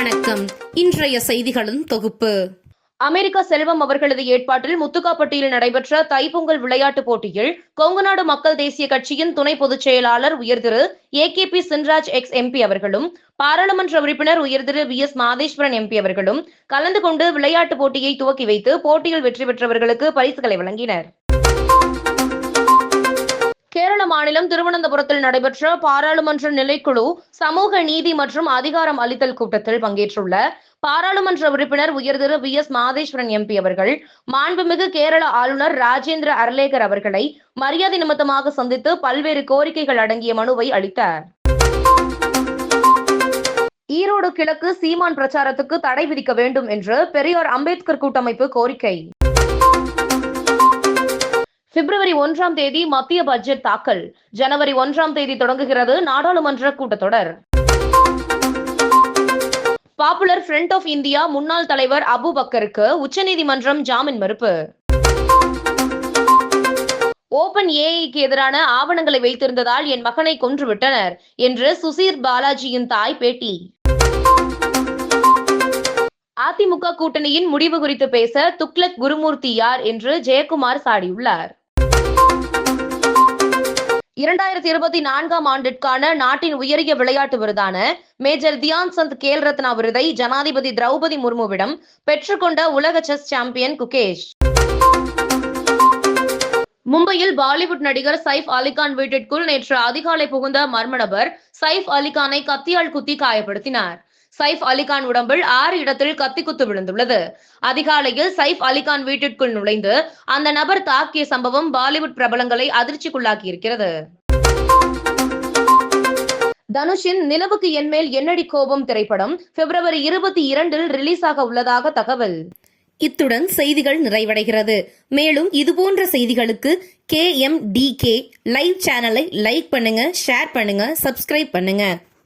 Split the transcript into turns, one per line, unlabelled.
இன்றைய செய்திகளின் தொகுப்பு.
அமெரிக்க செல்வம் அவர்களது ஏற்பாட்டில் முத்துக்காப்பட்டியில் நடைபெற்ற தைப்பொங்கல் விளையாட்டுப் போட்டியில் கொங்குநாடு மக்கள் தேசிய கட்சியின் துணை பொதுச் செயலாளர் உயர்திரு A K P Chinraj ex MP அவர்களும் பாராளுமன்ற உறுப்பினர் உயர்திரு வி எஸ் மாதேஸ்வரன் எம்பி அவர்களும் கலந்து கொண்டு விளையாட்டுப் போட்டியை துவக்கி வைத்து போட்டியில் வெற்றி பெற்றவர்களுக்கு பரிசுகளை வழங்கினர். கேரள மாநிலம் திருவனந்தபுரத்தில் நடைபெற்ற பாராளுமன்ற நிலைக்குழு சமூக நீதி மற்றும் அதிகாரம் அளித்தல் கூட்டத்தில் பங்கேற்றுள்ள பாராளுமன்ற உறுப்பினர் உயர்திரு வி. எஸ். மாதேஸ்வரன் எம்பி அவர்கள் மாண்புமிகு கேரள ஆளுநர் ராஜேந்திர அர்லேகர் அவர்களை மரியாதை நிமித்தமாக சந்தித்து பல்வேறு கோரிக்கைகள் அடங்கிய மனுவை அளித்தார். ஈரோடு கிழக்கு சீமான் பிரச்சாரத்துக்கு தடை விதிக்க வேண்டும் என்று பெரியார் அம்பேத்கர் கூட்டமைப்பு கோரிக்கை. பிப்ரவரி ஒன்றாம் தேதி மத்திய பட்ஜெட் தாக்கல். ஜனவரி ஒன்றாம் தேதி தொடங்குகிறது நாடாளுமன்ற கூட்டத்தொடர். பாப்புலர் ஃப்ரண்ட் ஆஃப் இந்தியா முன்னாள் தலைவர் அபு பக்கருக்கு உச்சநீதிமன்றம் ஜாமீன் மறுப்பு. ஓபன் ஏஐக்கு எதிரான ஆவணங்களை வைத்திருந்ததால் என் மகனை கொன்றுவிட்டனர் என்று சுசீர் பாலாஜியின் தாய் பேட்டி. அதிமுக கூட்டணியின் முடிவு குறித்து பேச துக்ளக் குருமூர்த்தி யார் என்று ஜெயக்குமார் சாடியுள்ளார். இரண்டாயிரத்தி இருபத்தி நான்காம் ஆண்டிற்கான நாட்டின் உயரிய விளையாட்டு விருதான மேஜர் தியான் சந்த் கேல் ரத்னா விருதை ஜனாதிபதி திரௌபதி முர்முவிடம் பெற்றுக்கொண்ட உலக செஸ் சாம்பியன் குகேஷ். மும்பையில் பாலிவுட் நடிகர் சைஃப் அலிகான் வீட்டிற்குள் நேற்று அதிகாலை புகுந்த மர்ம நபர் சைஃப் அலிகானை கத்தியால் குத்தி காயப்படுத்தினார். சைஃப் அலிகான் உடம்பில் ஆறு இடத்தில் கத்திக்குத்து விழுந்துள்ளது. அதிகாலையில் சைஃப் அலிகான் வீட்டிற்குள் நுழைந்து அந்த நபர் தாக்கிய சம்பவம் பாலிவுட் பிரபலங்களை அதிர்ச்சிக்குள்ளாக்கியிருக்கிறது. தனுஷின் நிலவுக்கு என்மேல் என்னடி கோபம் திரைப்படம் பிப்ரவரி இருபத்தி இரண்டில் ரிலீஸ் ஆக உள்ளதாக தகவல்.
இத்துடன் செய்திகள் நிறைவடைகிறது. மேலும் இதுபோன்ற செய்திகளுக்கு K M D K live சேனலை லைக் பண்ணுங்க ஷேர் பண்ணுங்க சப்ஸ்கிரைப் பண்ணுங்க.